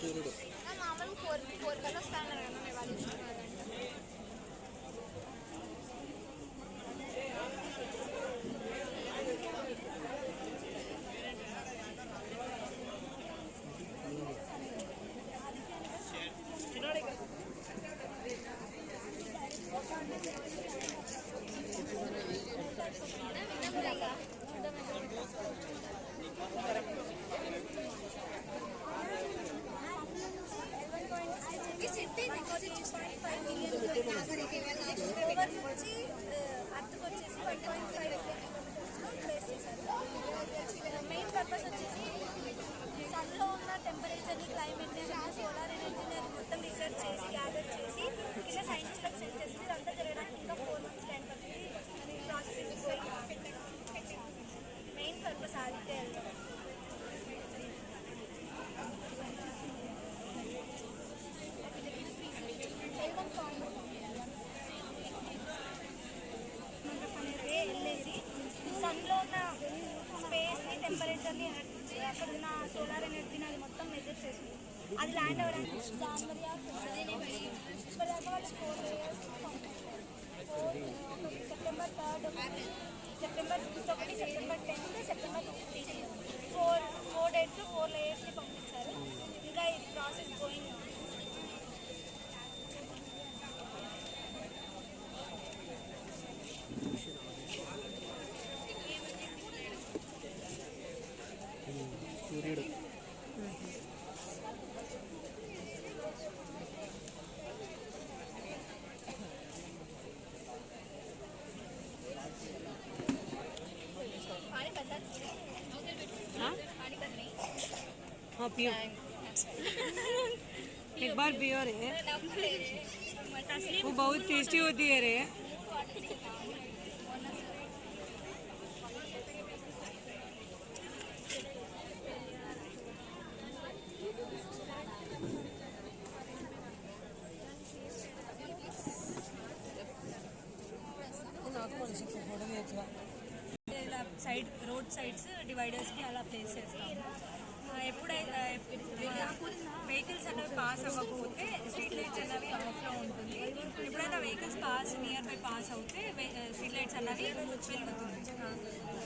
సూర్యుడు main purpose వచ్చేసి సన్లో ఉన్న టెంపరేచర్ని క్లైమేట్ని సోలార్ ఎనర్జీని అది మొత్తం రీసెర్చ్ చేసి గ్యాదర్ చేసి కింద సైంటిస్ట్లకు సెండ్ చేసి ఇదంతా జరగడానికి ఇంకా ఫోర్ మంత్స్ టైం పడుతుంది. అది ప్రాసెస్ మెయిన్ పర్పస్ ఆదిత్య వెళ్ళడం వెళ్ళడం కామన్ వెళ్ళేసి సన్లో ఉన్న స్పేస్ని టెంపరేచర్ని అక్కడ ఉన్న సోలార్ ఎనర్జీని అది మొత్తం మెజర్ చేసింది అది ల్యాండ్ అవ్వడానికి ఫోర్ సెప్టెంబర్ థర్డ్ సెప్టెంబర్ ఒకటి September tenth September fifteen four four dates four లేయర్స్ని పంపించారు. ఇంకా ఇది ప్రాసెస్ గోయింగ్ సూర్యుడు पानी करता पानी कर नहीं हाँ पियो एक बार पियो रे वो बहुत टेस्टी होती है रे సైడ్ రోడ్ సైడ్స్ డివైడర్స్కి అలా ప్లేస్ చేస్తాము. ఎప్పుడైతే వెహికల్స్ అనేవి పాస్ అవ్వకపోతే స్ట్రీట్ లైట్స్ అనేవి ఆఫ్లో ఉంటుంది. ఎప్పుడైనా vehicles pass near by pass అవుతే స్ట్రీట్ లైట్స్ అనేవి వెలుగుతుంది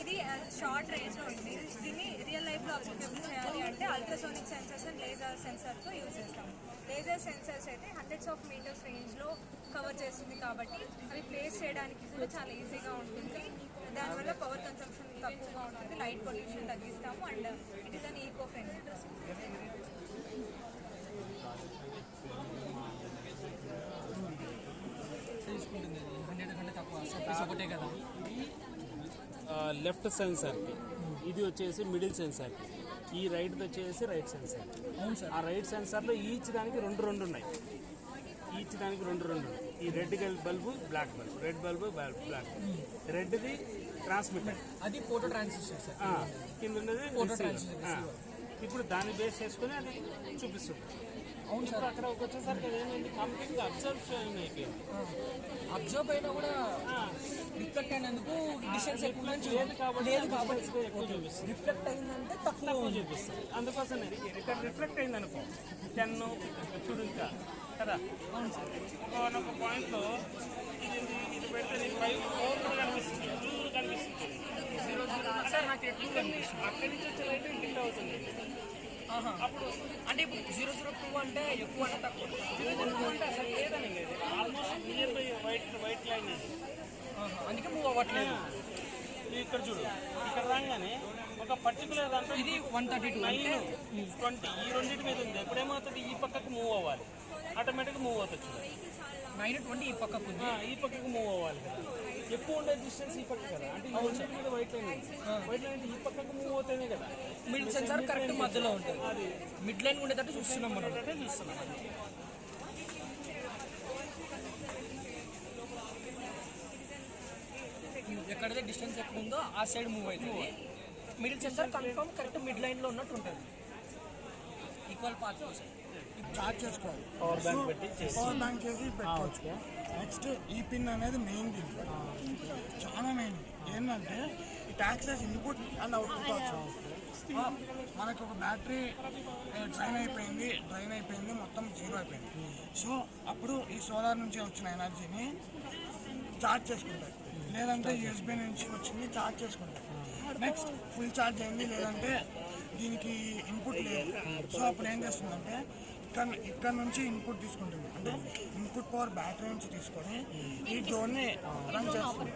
ఇది షార్ట్ రేంజ్లో ఉంటుంది దీన్ని రియల్ లైఫ్లో అబ్జర్వ్ చేయాలి అంటే అల్ట్రాసోనిక్ సెన్సర్స్ అండ్ లేజర్ సెన్సర్తో యూజ్ చేస్తాము. లేజర్ సెన్సర్స్ అయితే హండ్రెడ్స్ ఆఫ్ మీటర్స్ రేంజ్లో కవర్ చేస్తుంది కాబట్టి అవి ప్లేస్ చేయడానికి కూడా చాలా ఈజీగా ఉంటుంది. దానివల్ల పవర్ కన్సంప్షన్ తక్కువగా ఉంటుంది. లైట్ పొల్యూషన్ తగ్గిస్తాము and it is an eco friendly తీసుకుంటుంది హండ్రెడ్ కంటే తక్కువ ఒకటే కదా లెఫ్ట్ సెన్సర్కి ఇది వచ్చేసి మిడిల్ సెన్సర్కి ఈ రైట్ వచ్చేసి రైట్ సెన్సార్. అవును సార్. ఆ రైట్ సెన్సార్లో ఈచ్ దానికి రెండు రెండు ఉన్నాయి. ఈచ్ దానికి రెండు రెండు. ఉన్నాయి. ఈ red bulb black bulb. Red bulb black Reddy transmitter. అది ఫోటో ట్రాన్సిస్టర్ సార్. కింద ఉన్నది. ఇప్పుడు దాన్ని బేస్ చేసుకుని అది చూపిస్తుంది. అవును సార్. అక్కడ వచ్చేసరికి అది ఏమైంది కంప్లీట్గా అబ్జర్వ్ అయిపోయింది. అబ్జర్వ్ అయినా కూడా రిఫ్లెక్ట్ అయినందుకు డిస్టెన్స్ ఎక్కువ లేదు కాబట్టి లేదు కాబట్టి చూపిస్తుంది రిఫ్లెక్ట్ అయిందంటే తక్కువ చూపిస్తుంది అందుకోసం ఇక్కడ రిఫ్లెక్ట్ అయింది అనుకో టెన్ చూడు ఇంకా కదా? ఒక పాయింట్లో ఇది ఇది పెడితే నీకు ఫైవ్ ఫోర్ కూడా కనిపిస్తుంది టూ కనిపిస్తుంది. జీరో జీరో సార్ నాకు ఎక్కువ కనిపిస్తుంది? అక్కడి నుంచి వచ్చే లైట్ ఇంటికి అవుతుంది. అప్పుడు అంటే ఇప్పుడు జీరో జీరో టూ అంటే ఎక్కువ అంటే తక్కువ. జీరో జీరో టూ అంటే అసలు లేదని లేదు. Almost near by white white line అది. అందుకే మూవ్ అవ్వట్లేదు. ఇక్కడ చూడు. ఇక్కడ రాగానే ఒక పర్టికులర్ దాంట్లో ఇది one thirty two nine twenty ఈ రెండింటి మీద ఉంది. ఎప్పుడు ఏమవుతుంది? ఈ పక్కకు మూవ్ అవ్వాలి. ఆటోమేటిక్గా మూవ్ అవుతుంది. నైన్ ట్వంటీ ఈ పక్కకు ఉంది. ఈ పక్కకు మూవ్ అవ్వాలి కదా. ఎక్కువ ఉండే డిస్టెన్స్ ఈ పక్క కదా. అంటే ఈ మీద వైట్ లైన్. వైట్ లైన్ అంటే ఈ పక్కకు మూవ్ అవుతేనే కదా. మిడ్ సెన్సార్ కరెక్ట్ మధ్యలో ఉంటుంది. మిడ్ లైన్ ఉండేటట్టు చూస్తున్నాం మనం. అంటే చూస్తున్నాం ఎక్కడైతే డిస్టెన్స్ ఎక్కువ ఉందో ఆ సైడ్ మూవ్ అవుతుంది. Middle sensor confirm correct mid లైన్లో ఉన్నట్టు ఉంటుంది. ఈక్వల్ పాత్ చార్జ్ చేసుకోవాలి. పవర్ బ్యాంక్ పెట్టి చేసి. పవర్ బ్యాంక్ చేసి పెట్టుకోవచ్చు నెక్స్ట్ ఈ పిన్ అనేది మెయిన్ దీంట్లో చాలా మెయిన్ ఏంటంటే it access input and output మనకు ఒక బ్యాటరీ డ్రైన్ అయిపోయింది డ్రైన్ అయిపోయింది మొత్తం జీరో అయిపోయింది. సో అప్పుడు ఈ సోలార్ నుంచి వచ్చిన ఎనర్జీని చార్జ్ చేసుకుంటాయి. లేదంటే యూఎస్బీ నుంచి వచ్చింది చార్జ్ చేసుకుంటాయి. నెక్స్ట్ ఫుల్ చార్జ్ అయింది లేదంటే దీనికి ఇన్పుట్ లేదు. సో అప్పుడు ఏం చేస్తుందంటే ఇక్కడ ఇక్కడ నుంచి ఇన్పుట్ తీసుకుంటుంది. అంటే ఇన్పుట్ పవర్ బ్యాటరీ నుంచి తీసుకొని ఈ డ్రోన్ని రన్ చేస్తుంది.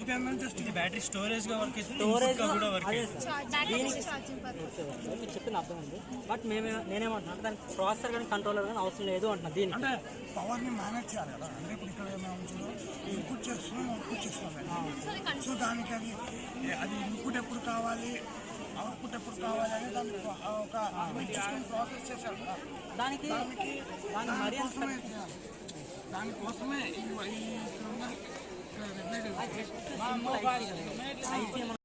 ఇది ఏంటంటే జస్ట్ ఇది బ్యాటరీ స్టోరేజ్గా వర్క్ స్టోరేజ్ కూడా వర్క్ మీరు చెప్పింది అర్థం ఉంది. బట్ మేమే నేనేమంటున్నా దానికి ప్రాసెసర్ కానీ కంట్రోలర్ కానీ అవసరం లేదు అంటున్నా దీనికి. అంటే పవర్ని మేనేజ్ చేయాలి కదా. అంటే ఇప్పుడు ఇక్కడ ఏమైనా ఉంటుందో ఇన్పుట్ చేస్తున్నాం అవుట్పుట్ చేస్తున్నాం. సో దానికి అది అది ఇన్పుట్ ఎప్పుడు కావాలి? అవుట్పుట్ ఎప్పుడు కావాలి అని దానికి ఒక ప్రాసెస్ చేశారు కదా దానికి దానికి దానికి మరీ అంత దానికోసమే చేయాలి దానికోసమే ఈ